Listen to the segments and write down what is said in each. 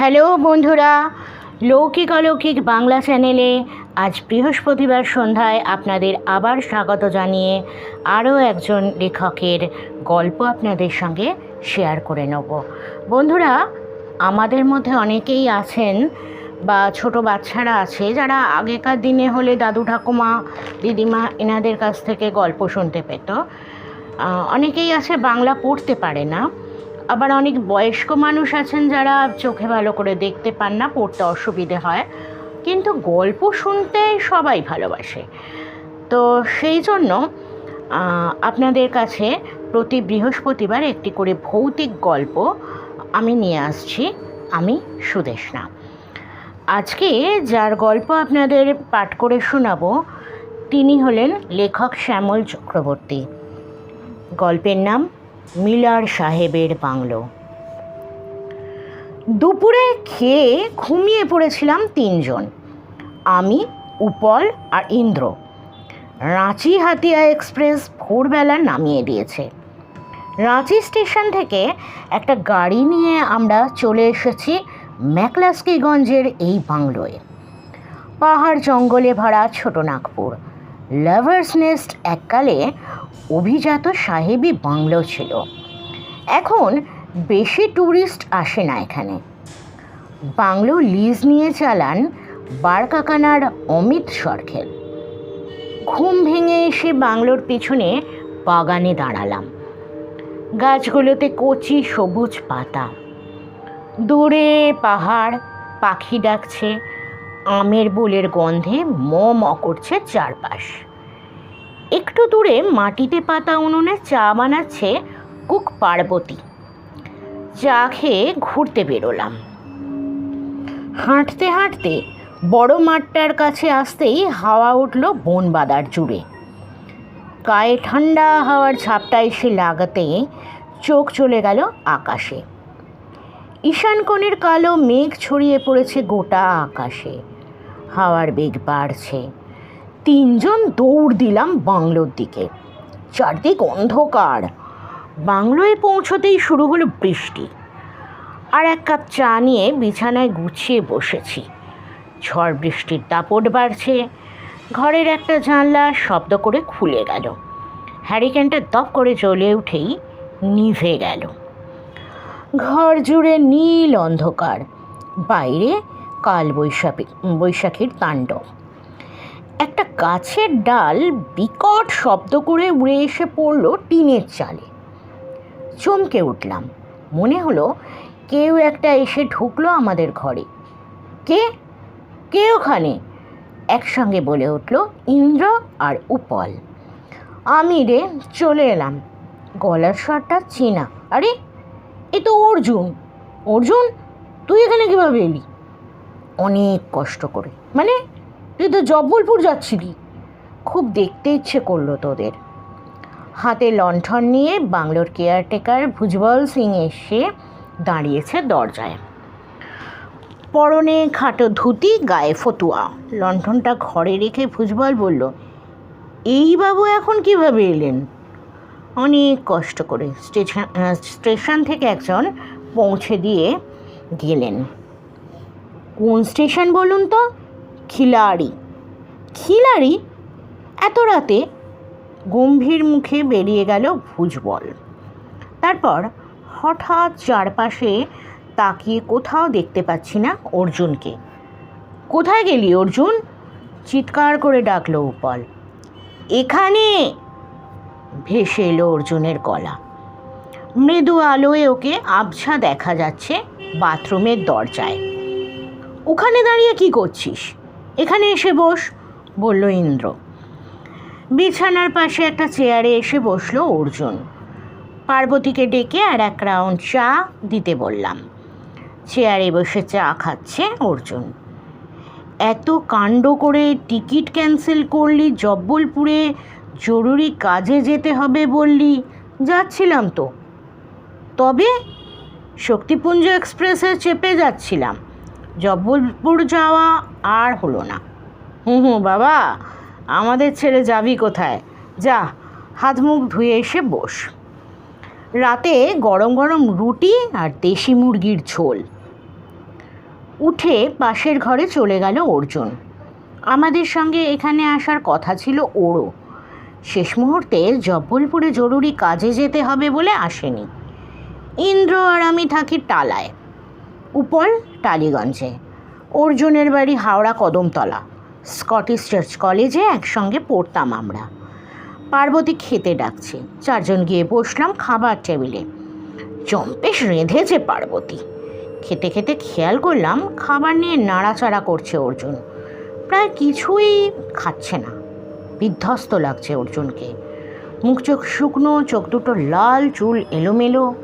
Hello বন্ধুরা, লৌকিক অলৌকিক বাংলা চ্যানেলে আজ বৃহস্পতিবার সন্ধ্যায় আপনাদের আবার স্বাগত জানিয়ে আরও একজন লেখকের গল্প আপনাদের সঙ্গে শেয়ার করে নেব। বন্ধুরা, আমাদের মধ্যে অনেকেই আছেন বা ছোট বাচ্চারা আছে যারা আগেকার দিনে হলে দাদু ঠাকুমা, দিদিমা এনাদের কাছ থেকে গল্প শুনতে পেত। অনেকেই আছে বাংলা পড়তে পারে না। আবার অনেক বয়স্ক মানুষ আছেন যারা চোখে ভালো করে দেখতে পান না, পড়তে অসুবিধে হয়। কিন্তু গল্প শুনতে সবাই ভালোবাসে। তো সেই জন্য আপনাদের কাছে প্রতি বৃহস্পতিবার একটি করে ভৌতিক গল্প আমি নিয়ে আসছি। আমি সুদেশনা। আজকে যার গল্প আপনাদের পাঠ করে শোনাবো, তিনি হলেন লেখক শ্যামল চক্রবর্তী। গল্পের নাম মিলার সাহেবের বাংলো। দুপুরে খেয়ে ঘুমিয়ে পড়েছিলাম তিনজন। আমি, উপল আর ইন্দ্র। রাঁচি হাতিয়া এক্সপ্রেস ভোরবেলা নামিয়ে দিয়েছে। রাঁচি স্টেশন থেকে একটা গাড়ি নিয়ে আমরা চলে এসেছি ম্যাকলাস্কিগঞ্জের এই বাংলোয়। পাহাড় জঙ্গলে ভরা ছোট নাগপুর। লাভার্স নেস্ট এককালে অভিজাত সাহেবী বাংলো ছিল। এখন বেশি ট্যুরিস্ট আসে না এখানে। বাংলো লিজ নিয়ে চালান বারকাকানার অমিত সরখেল। ঘুম ভেঙে এসে বাংলোর পিছনে বাগানে দাঁড়ালাম। গাছগুলোতে কচি সবুজ পাতা। দূরে পাহাড়, পাখি ডাকছে আমের বোলের গন্ধে ম ম করছে চারপাশ। একটু দূরে মাটিতে পাতা উনুনে চা বানাচ্ছে কুক পার্বতী। চা খেয়ে ঘুরতে বেরোলাম। হাঁটতে হাঁটতে বড় মাঠটার কাছে আসতেই হাওয়া উঠল বন বাদার জুড়ে। গায়ে ঠান্ডা হাওয়ার ঝাপটা এসে লাগাতে চোখ চলে গেল আকাশে। ঈশান কালো মেঘ ছড়িয়ে পড়েছে গোটা আকাশে। হাওয়ার বেগ বাড়ছে। তিনজন দৌড় দিলাম বাংলোর দিকে। চারদিক অন্ধকার। বাংলোয় পৌঁছতেই শুরু হলো বৃষ্টি। আর এক কাপ চা নিয়ে বিছানায় গুছিয়ে বসেছি। ঝড় বৃষ্টির দাপট বাড়ছে। ঘরের একটা জানলা শব্দ করে খুলে গেল। হ্যারিকেনটা দপ করে জ্বলে উঠেই নিভে গেল। ঘর জুড়ে নীল অন্ধকার। বাইরে কাল বৈশাখী বৈশাখীর তাণ্ডব। একটা গাছের ডাল বিকট শব্দ করে উড়ে এসে পড়ল টিনের চালে। চমকে উঠলাম। মনে হলো কেউ একটা এসে ঢুকলো আমাদের ঘরে। কে? কে ওখানে? একসঙ্গে বলে উঠল ইন্দ্র আর উপল। আমি রে, চলে এলাম। গলার স্বরটা চেনা। আরে, এ তো অর্জুন। অর্জুন, তুই এখানে কীভাবে এলি? অনেক কষ্ট করে। মানে তুই তো জব্বলপুর যাচ্ছিলি। খুব দেখতে ইচ্ছে করল তোদের। হাতে লণ্ঠন নিয়ে বাংলোর কেয়ারটেকার ভুজবল সিং এসে দাঁড়িয়েছে দরজায়। পরনে খাটো ধুতি, গায়ে ফতুয়া। লণ্ঠনটা ঘরে রেখে ভুজবল বলল, এই বাবু এখন কীভাবে এলেন? অনেক কষ্ট করে স্টেশন স্টেশন থেকে একজন পৌঁছে দিয়ে গেলেন। কোন স্টেশন বলুন তো? খিলাড়ি। খিলাড়ি? এত রাতে গম্ভীর মুখে বেরিয়ে গেল ভুজবল। তারপর হঠাৎ চারপাশে তাকিয়ে কোথাও দেখতে পাচ্ছি না অর্জুনকে। কোথায় গেলি অর্জুন? চিৎকার করে ডাকলো উপল। এখানে! ভেসে এলো অর্জুনের গলা। মৃদু আলোয় ওকে আবছা দেখা যাচ্ছে বাথরুমের দরজায়। ওখানে দাঁড়িয়ে কি করছিস? এখানে এসে বস, বলল ইন্দ্র। বিছানার পাশে একটা চেয়ারে এসে বসল অর্জুন। পার্বতীকে ডেকে আর এক রাউন্ড চা দিতে বললাম। চেয়ারে বসে চা খাচ্ছে অর্জুন। এত কাণ্ড করে টিকিট ক্যান্সেল করলি, জব্বলপুরে জরুরি কাজে যেতে হবে বললি, যাচ্ছিলাম তো। তবে শক্তিপুঞ্জ এক্সপ্রেসে চেপে যাচ্ছিলাম। জব্বলপুর যাওয়া আর হলো না। হুম হুম বাবা, আমাদের ছেড়ে যাবি কোথায়? যা হাত মুখ ধুয়ে এসে বস। রাতে গরম গরম রুটি আর দেশি মুরগির ঝোল। উঠে পাশের ঘরে চলে গেল অর্জুন। আমাদের সঙ্গে এখানে আসার কথা ছিল ওরও। শেষ মুহূর্তে জব্বলপুরে জরুরি কাজে যেতে হবে বলে আসেনি। ইন্দ্র আর আমি থাকি টালায়। উপল টালিগঞ্জে। অর্জুনের বাড়ি হাওড়া কদমতলা। স্কটিশ চার্চ কলেজে একসঙ্গে পড়তাম আমরা। পার্বতী খেতে ডাকছে। চারজন গিয়ে বসলাম খাবার টেবিলে। চম্পেশ রেঁধেছে পার্বতী। খেতে খেতে খেয়াল করলাম খাবার নিয়ে নাড়াচাড়া করছে অর্জুন। প্রায় কিছুই খাচ্ছে না। বিধ্বস্ত লাগছে অর্জুনকে। মুখ চোখ শুকনো, চোখ দুটো লাল, চুল এলোমেলো।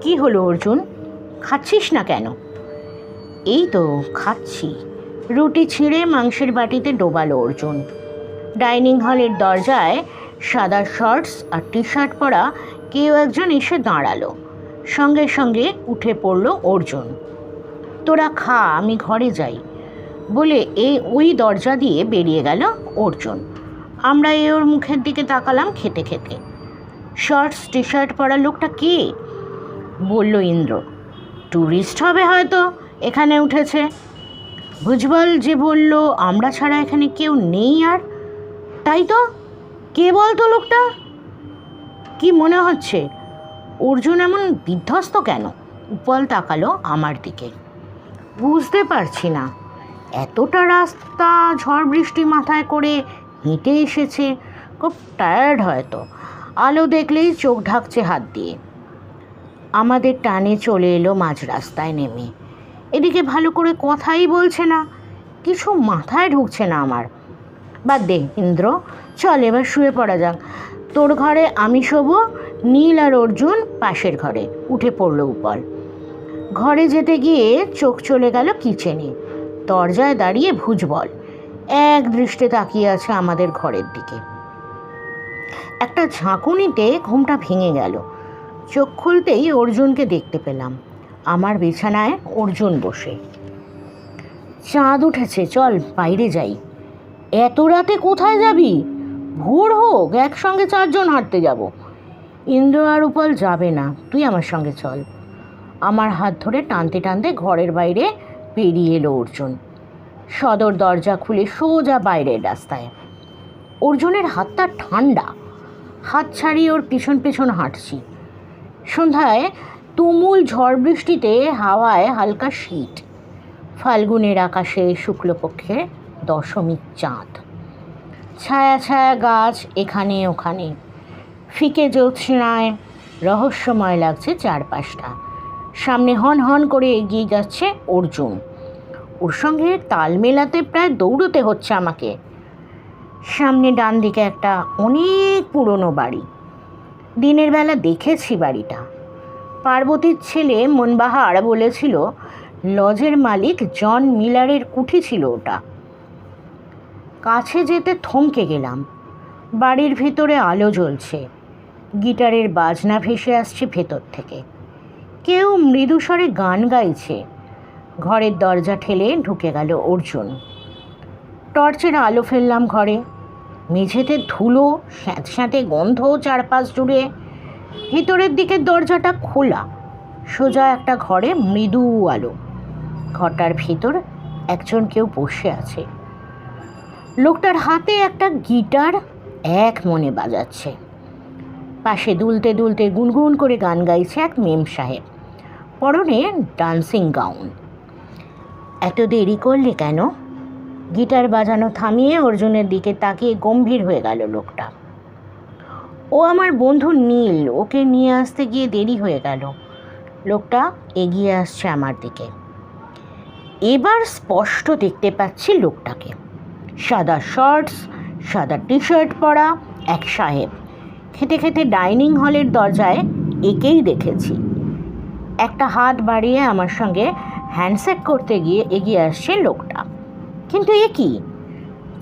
কি হলো অর্জুন? খাচ্ছিস না কেন? এই তো, খাচ্ছি। রুটি ছিঁড়ে মাংসের বাটিতে ডোবালো অর্জুন। ডাইনিং হলের দরজায় সাদা শর্টস আর টি শার্ট পরা কেউ একজন এসে দাঁড়াল। সঙ্গে সঙ্গে উঠে পড়ল অর্জুন। তোরা খা, আমি ঘরে যাই, বলে এই ওই দরজা দিয়ে বেরিয়ে গেল অর্জুন। আমরা এ ওর মুখের দিকে তাকালাম খেতে খেতে। শর্টস টি শার্ট পরা লোকটা কে? বলল ইন্দ্র। ট্যুরিস্ট হবে হয়তো। এখানে উঠেছে। ভুজবল যে বলল, আমরা ছাড়া এখানে কেউ নেই আর? তাই তো? কে বলতো লোকটা? কি মনে হচ্ছে? অর্জুন এমন বিধ্বস্ত কেন? উপল তাকালো আমার দিকে। বুঝতে পারছি না। এতটা রাস্তা, ঝড় বৃষ্টি মাথায় করে হেঁটে এসেছে। খুব টায়ার্ড হয়তো। আলো দেখলেই চোখ ঢাকছে হাত দিয়ে। আমাদের টানে চলে এলো মাঝ রাস্তায় নেমে। এদিকে ভালো করে কথাই বলছে না। কিছু মাথায় ঢুকছে না আমার। বাদ দে, ইন্দ্র। চল, এবার শুয়ে পড়া যাক। তোর ঘরে আমি শোবো, নীল আর অর্জুন পাশের ঘরে। উঠে পড়ল উপর। ঘরে যেতে গিয়ে চোখ চলে গেল কিচেনে। দরজায় দাঁড়িয়ে ভুজবল এক দৃষ্টে তাকিয়ে আছে আমাদের ঘরের দিকে। একটা ঝাঁকুনিতে ঘুমটা ভেঙে গেল। চোখ খুলতেই অর্জুনকে দেখতে পেলাম। আমার বিছানায় অর্জুন বসে। চাঁদ উঠেছে, চল বাইরে যাই। এত রাতে কোথায় যাবি? ভোর হোক, একসঙ্গে চারজন হাঁটতে যাব। ইন্দ্র আর উপল যাবে না, তুই আমার সঙ্গে চল। আমার হাত ধরে টানতে টানতে ঘরের বাইরে পেরিয়ে এলো অর্জুন। সদর দরজা খুলে সোজা বাইরের রাস্তায়। অর্জুনের হাতটা ঠান্ডা। হাত ছাড়িয়ে ওর পিছন পেছন হাঁটছি। সন্ধ্যায় তুমুল ঝড় বৃষ্টিতে হাওয়ায় হালকা শীত। ফাল্গুনের আকাশে শুক্লপক্ষে দশমীর চাঁদ। ছায়া ছায়া গাছ এখানে ওখানে। ফিকে জ্যোৎস্নায় রহস্যময় লাগছে চারপাশটা। সামনে হন হন করে এগিয়ে যাচ্ছে অর্জুন। ওর সঙ্গে তাল মেলাতে প্রায় দৌড়তে হচ্ছে আমাকে। সামনে ডান দিকে একটা অনেক পুরনো বাড়ি। দিনের বেলা দেখেছি বাড়িটা। পার্বতীর ছেলে মনবাহার বলেছিল, লজের মালিক জন মিলারের কুঠি ছিল ওটা। কাছে যেতে থমকে গেলাম। বাড়ির ভিতরে আলো জ্বলছে। গিটারের বাজনা ভেসে আসছে ভেতর থেকে। কেউ মৃদুস্বরে গান গাইছে। ঘরের দরজা ঠেলে ঢুকে গেল অর্জুন। টর্চের আলো ফেললাম ঘরে। মেঝেতে ধুলো, স্যাঁতস্যাঁতে গন্ধ চারপাশ জুড়ে ভিতরের দিকের দরজাটা খোলা। সোজা একটা ঘরে মৃদু আলো। ঘরটার ভিতর একজন কেউ বসে আছে। লোকটার হাতে একটা গিটার এক মনে বাজাচ্ছে। পাশে দুলতে দুলতে গুনগুন করে গান গাইছে এক মেম সাহেব। পরনে ডান্সিং গাউন। এত দেরি করলে কেন? গিটার বাজানো থামিয়ে অর্জুনের দিকে তাকিয়ে গম্ভীর হয়ে গেল লোকটা। ও আমার বন্ধু নীল, ওকে নিয়ে আসতে গিয়ে দেরি হয়ে গেল। লোকটা এগিয়ে আসছে আমার দিকে। এবার স্পষ্ট দেখতে পাচ্ছি লোকটাকে। সাদা শর্টস সাদা টি শার্ট পরা এক সাহেব। খেতে খেতে ডাইনিং হলের দরজায় একেই দেখেছি। একটা হাত বাড়িয়ে আমার সঙ্গে হ্যান্ডশেক করতে গিয়ে এগিয়ে আসছে লোকটা। কিন্তু এ কি?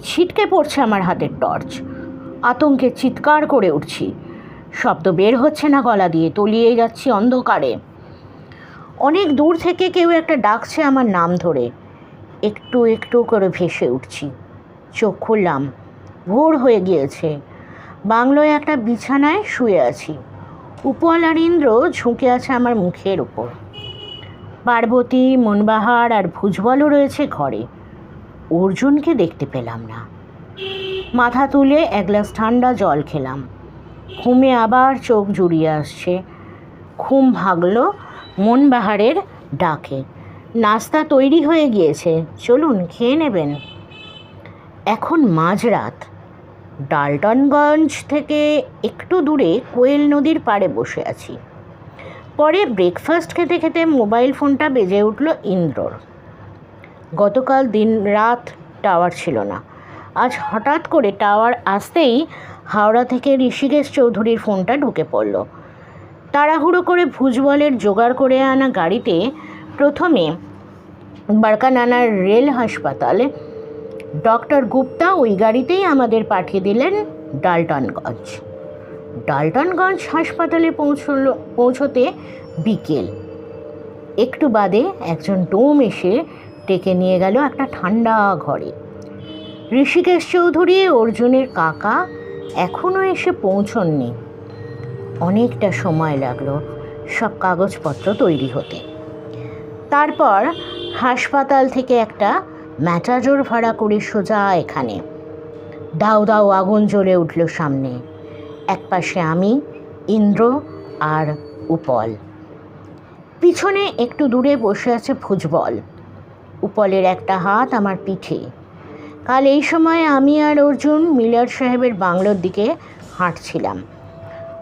ছিটকে পড়ছে আমার হাতের টর্চ আতঙ্কে চিৎকার করে উঠছি। শব্দ বের হচ্ছে না গলা দিয়ে তলিয়ে যাচ্ছি অন্ধকারে। অনেক দূর থেকে কেউ একটা ডাকছে আমার নাম ধরে। একটু একটু করে ভেসে উঠছি। চোখ খুললাম। ভোর হয়ে গিয়েছে। বাংলোয় একটা বিছানায় শুয়ে আছি। উপল আর ইন্দ্র ঝুঁকে আছে আমার মুখের উপর। পার্বতী, মনবাহার আর ভুজবলও রয়েছে ঘরে। অর্জুনকে দেখতে পেলাম না। মাথা তুলে এক গ্লাস ঠান্ডা জল খেলাম। ঘুমে আবার চোখ জুড়িয়ে আসছে। ঘুম ভাগল মনবাহারের ডাকে। নাস্তা তৈরি হয়ে গিয়েছে। চলুন, খেয়ে নেবেন। এখন মাঝরাত। ডালটনগঞ্জ থেকে একটু দূরে কোয়েল নদীর পাড়ে বসে আছি। পরে ব্রেকফাস্ট খেতে খেতে মোবাইল ফোনটা বেজে উঠল ইন্দ্রর। গতকাল দিন রাত টাওয়ার ছিল না। আজ হঠাৎ করে টাওয়ার আসতেই হাওড়া থেকে ঋষিকেশ চৌধুরীর ফোনটা ঢুকে পড়ল। তাড়াহুড়ো করে ভুজবলের জোগাড় করে আনা গাড়িতে প্রথমে বারকানানার রেল হাসপাতালে, ডক্টর গুপ্তা ওই গাড়িতেই আমাদের পাঠিয়ে দিলেন ডালটনগঞ্জ। ডালটনগঞ্জ হাসপাতালে পৌঁছলো, পৌঁছতে বিকেল। একটু বাদে একজন ডোম এসে ডেকে নিয়ে গেল একটা ঠান্ডা ঘরে। ঋষিকেশ চৌধুরী, অর্জুনের কাকা এখনও এসে পৌঁছননি। অনেকটা সময় লাগল সব কাগজপত্র তৈরি হতে। তারপর হাসপাতাল থেকে একটা ম্যাটাজোর ভাড়া করে সোজা এখানে। দাও দাও, আগুন জ্বলে উঠল সামনে। একপাশে আমি, ইন্দ্র আর উপল। পিছনে একটু দূরে বসে আছে ভুজবল। উপলের একটা হাত আমার পিঠে। কাল এই সময় আমি আর অর্জুন মিলার সাহেবের বাংলোর দিকে হাঁটছিলাম।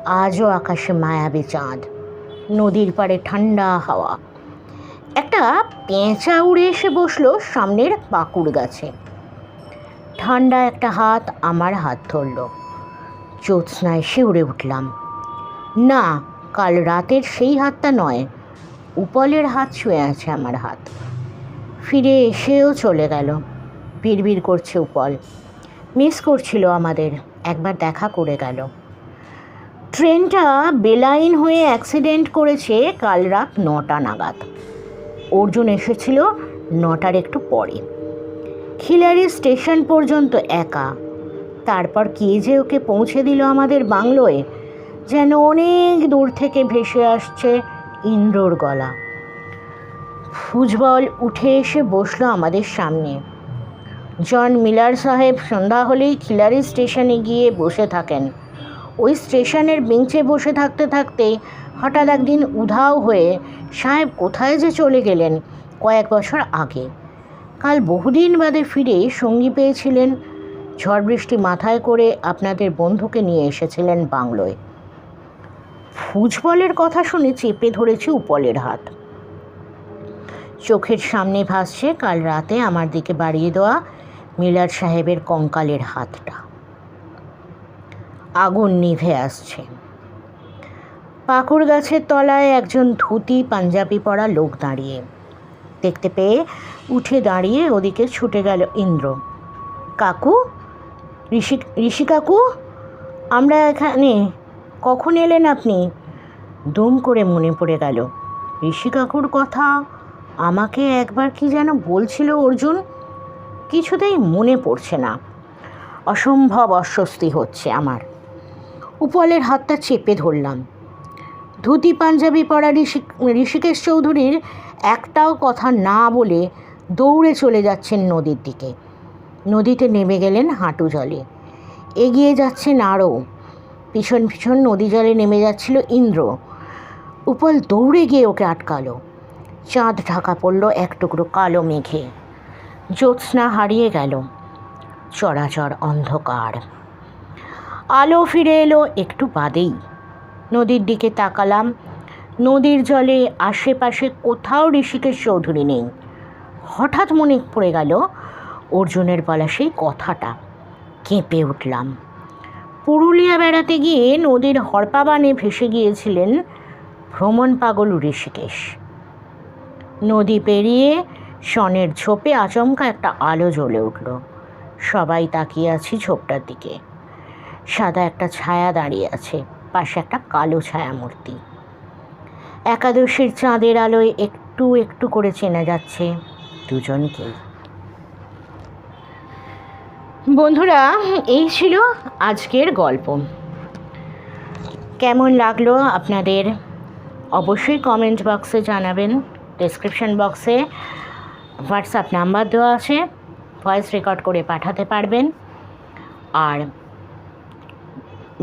আজও আকাশে মায়াবী চাঁদ, নদীর পাড়ে ঠান্ডা হাওয়া। একটা পেঁচা উড়ে এসে বসল সামনের পাকুড় গাছে। ঠান্ডা একটা হাত আমার হাত ধরল। জ্যোৎস্না এসে উড়ে উঠলাম। না, কাল রাতের সেই হাতটা নয়, উপলের হাত ছুঁয়ে আছে আমার হাত। ফিরে এসেও চলে গেল। বিড়বিড় করছে উপল। মিস করছিল আমাদের। একবার দেখা করে গেল। ট্রেনটা বেলাইন হয়ে অ্যাক্সিডেন্ট করেছে কাল রাত নটা নাগাদ। অর্জুন এসেছিল নটার একটু পরে। খিলারি স্টেশন পর্যন্ত একা। তারপর কে যে ওকে পৌঁছে দিল আমাদের বাংলোয়, যেন অনেক দূর থেকে ভেসে আসছে ইন্দ্রর গলা। ফুজবল উঠে এসে বসল আমাদের সামনে। জন মিলার সাহেব সন্ধ্যা হলেই খিলারি স্টেশনে গিয়ে বসে থাকেন। ওই স্টেশনের বেঞ্চে বসে থাকতে থাকতে হঠাৎ একদিন উধাও হয়ে সাহেব কোথায় যে চলে গেলেন কয়েক বছর আগে। কাল বহুদিন বাদে ফিরে সঙ্গী পেয়েছিলেন। ঝড় বৃষ্টি মাথায় করে আপনাদের বন্ধুকে নিয়ে এসেছিলেন বাংলোয়। ফুজবলের কথা শুনে চেপে ধরেছে উপলের হাত। চোখের সামনে ভাসছে, কাল রাতে আমার দিকে বাড়িয়ে দেওয়া মিলার সাহেবের কঙ্কালের হাতটা। আগুন নিভে আসছে। পাকুড় গাছের তলায় একজন ধুতি, পাঞ্জাবি পরা লোক দাঁড়িয়ে। দেখতে পেয়ে উঠে দাঁড়িয়ে ওদিকে ছুটে গেল ইন্দ্র। কাকু? ঋষি ঋষি কাকু? আমরা এখানে কখন এলেন আপনি? দুম করে মনে পড়ে গেল। ঋষি কাকুর কথা আমাকে একবার কি যেন বলছিল অর্জুন? কিছুতেই মনে পড়ছে না। অসম্ভব অস্বস্তি হচ্ছে আমার। উপলের হাতটা চেপে ধরলাম। ধুতি পাঞ্জাবি পরা ঋষি, ঋষিকেশ চৌধুরীর একটাও কথা না বলে দৌড়ে চলে যাচ্ছেন নদীর দিকে। নদীতে নেমে গেলেন হাঁটু জলে। এগিয়ে যাচ্ছেন আরও। পিছন পিছন নদী জলে নেমে যাচ্ছিল ইন্দ্র। উপল দৌড়ে গিয়ে ওকে আটকালো। চাঁদ ঢাকা পড়ল এক টুকরো কালো মেঘে। জ্যোৎস্না হারিয়ে গেল। চরাচর অন্ধকার। আলো ফিরে এলো একটু বাদেই। নদীর দিকে তাকালাম। নদীর জলে আশেপাশে কোথাও ঋষিকেশ চৌধুরী নেই। হঠাৎ মনে পড়ে গেল, অর্জুনের বলা সেই কথাটা। কেঁপে উঠলাম। পুরুলিয়া বেড়াতে গিয়ে নদীর হরপাবানে ভেসে গিয়েছিলেন ভ্রমণ পাগল ঋষিকেশ। নদী পেরিয়ে সনের ঝোপে আচমকা একটা আলো জ্বলে উঠল। সবাই তাকিয়ে আছি ঝোপটার দিকে। সাদা একটা ছায়া দাঁড়িয়ে আছে, পাশে একটা কালো ছায়া মূর্তি একাদশীর চাঁদের আলোয় একটু একটু করে চেনা যাচ্ছে দুজনকেই বন্ধুরা, এই ছিল আজকের গল্প। কেমন লাগল আপনাদের? অবশ্যই কমেন্ট বক্সে জানাবেন। ডেসক্রিপশন বক্সে হোয়াটসঅ্যাপ নাম্বার দেওয়া আছে, ভয়েস রেকর্ড করে পাঠাতে পারবেন। আর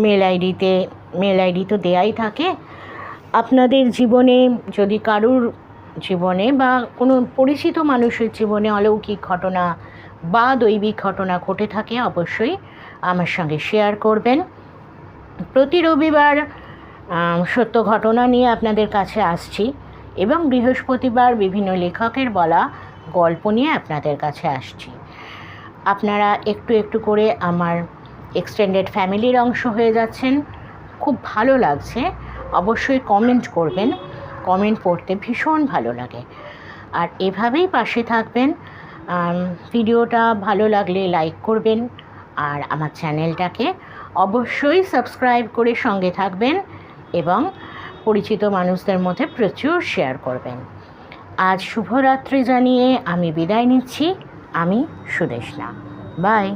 মেল আইডিতে, মেল আইডি তো দেয়াই থাকে। আপনাদের জীবনে যদি কারুর জীবনে বা কোনো পরিচিত মানুষের জীবনে অলৌকিক ঘটনা বা দৈবিক ঘটনা ঘটে থাকে, অবশ্যই আমার সঙ্গে শেয়ার করবেন। প্রতি রবিবার সত্য ঘটনা নিয়ে আপনাদের কাছে আসছি এবং বৃহস্পতিবার বিভিন্ন লেখকের বলা গল্প নিয়ে আপনাদের কাছে আসছি। আপনারা একটু একটু করে আমার এক্সটেন্ডেড ফ্যামিলির অংশ হয়ে যাচ্ছেন। খুব ভালো লাগছে। অবশ্যই কমেন্ট করবেন। কমেন্ট পড়তে ভীষণ ভালো লাগে। আর এভাবেই পাশে থাকবেন। ভিডিওটা ভালো লাগলে লাইক করবেন। আর আমার চ্যানেলটাকে অবশ্যই সাবস্ক্রাইব করে সঙ্গে থাকবেন এবং পরিচিত মানুষদের মধ্যে প্রচুর শেয়ার করবেন। আজ শুভরাত্রি জানিয়ে আমি বিদায় নিচ্ছি। আমি সুদেশনা। বাই।